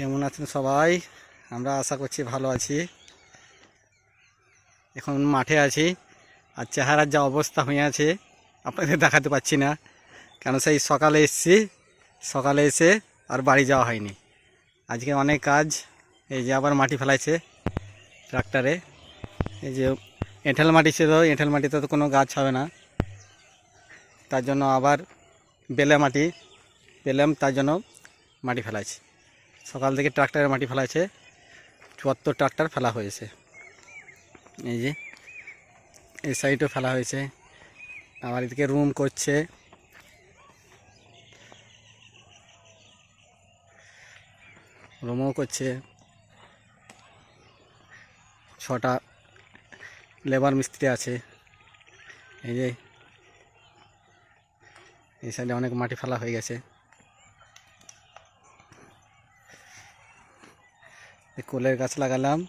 কেমন আছেন সবাই? আমরা আশা করছি ভালো আছি। এখন মাঠে আছি আর চেহারার যা অবস্থা হয়ে আছে, আপনাদের দেখাতে পাচ্ছি না। কেন সেই সকালে এসছি, সকালে এসে আর বাড়ি যাওয়া হয়নি। আজকে অনেক কাজ, এই যে আবার মাটি ফেলাইছে ট্রাক্টরে। এই যে এঁঠেল মাটি ছিল, এঁঠেল মাটিতে তো কোনো গাছ হবে না। তার জন্য আবার বেলে মাটি পেলাম তার জন্য মাটি ফেলাইছে। সকাল থেকে ট্রাক্টরের মাটি ফেলাইছে। চুয়াত্তর ট্রাক্টর ফেলা হয়েছে। এই যে, এই সাইডও ফেলা হয়েছে। আবার এদিকে রুম করছে। রুমও করছে। ছটা লেবার মিস্ত্রি আছে। এই যে, এই সাইডে অনেক মাটি ফেলা হয়ে গেছে। কুলের গাছ লাগালাম।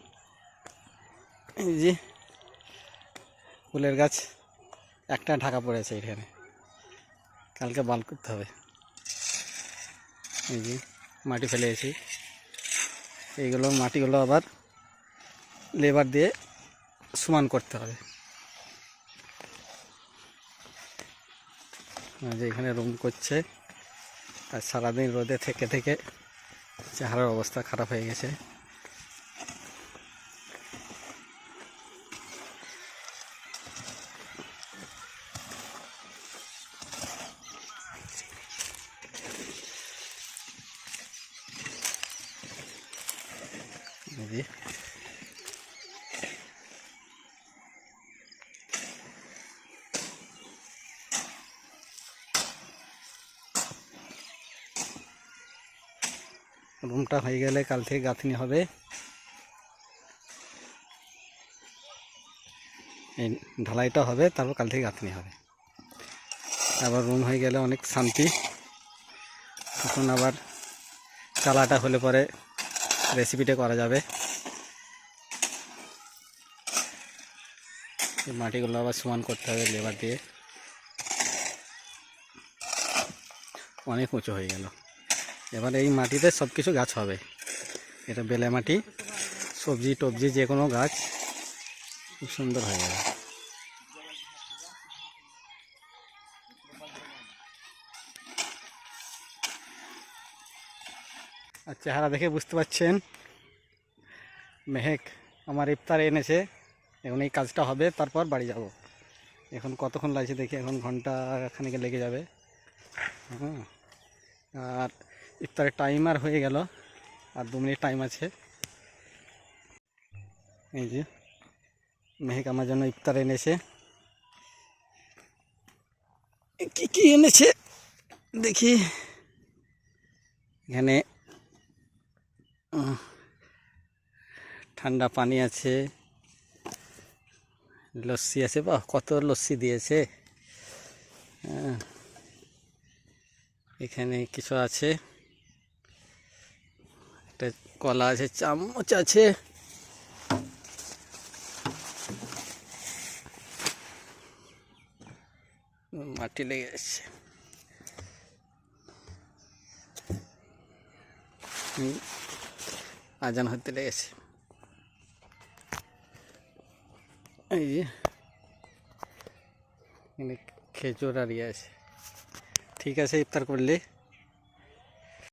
এই যে কুলের গাছ, একটা ঢাকা পড়েছে এখানে। কালকে বাল করতে হবে। এই যে মাটি ফেলে এসি এইগুলো মাটিগুলো আবার লেবার দিয়ে সমান করতে হবে। যে এখানে রুম করছে। আর সারাদিন রোদে থেকে থেকে চেহারার অবস্থা খারাপ হয়ে গেছে। যে রুমটা হয়ে গেলে কাল থেকে গাঁথনি হবে। এই ঢালাইটা হবে, তারপর কাল থেকে গাঁথনি হবে। আবার রুম হয়ে গেলে অনেক শান্তি। তখন আবার চালাটা হলে পরে রেসিপিটা করা যাবে। মাটিগুলো আবার সমান করতে হবে লেবার দিয়ে। অনেক উঁচু হয়ে গেল। এবার এই মাটিতে সব কিছু গাছ হবে। এটা বেলে মাটি সবজি টবজি যে কোনো গাছ, খুব সুন্দর হয়ে যাবে। আর চেহারা দেখে বুঝতে পারছেন। মেহেক, আমার ইফতার এনেছে। এখন এই কাজটা হবে, তারপর বাড়ি যাব। এখন কতক্ষণ লাগছে দেখি, এখন ঘণ্টা খানিকে লেগে যাবে। হ্যাঁ আর ইফতারের টাইম আর হয়ে গেল। আর দু মিনিট টাইম আছে। এই যে, মেহেক আমার জন্য ইফতার এনেছে। কি কি এনেছে? দেখি। এখানে ঠান্ডা পানি আছে লস্যি আছে বাহ কত লস্যি দিয়েছে। হ্যাঁ এখানে কিছু আছে। একটা কলা আছে চামচ আছে। মাটি লেগে যাচ্ছে হুম, আজান হতে লেগেছে এই যে এখানে খেজুর আর ইয়ে আছে ঠিক আছে ইফতার করলে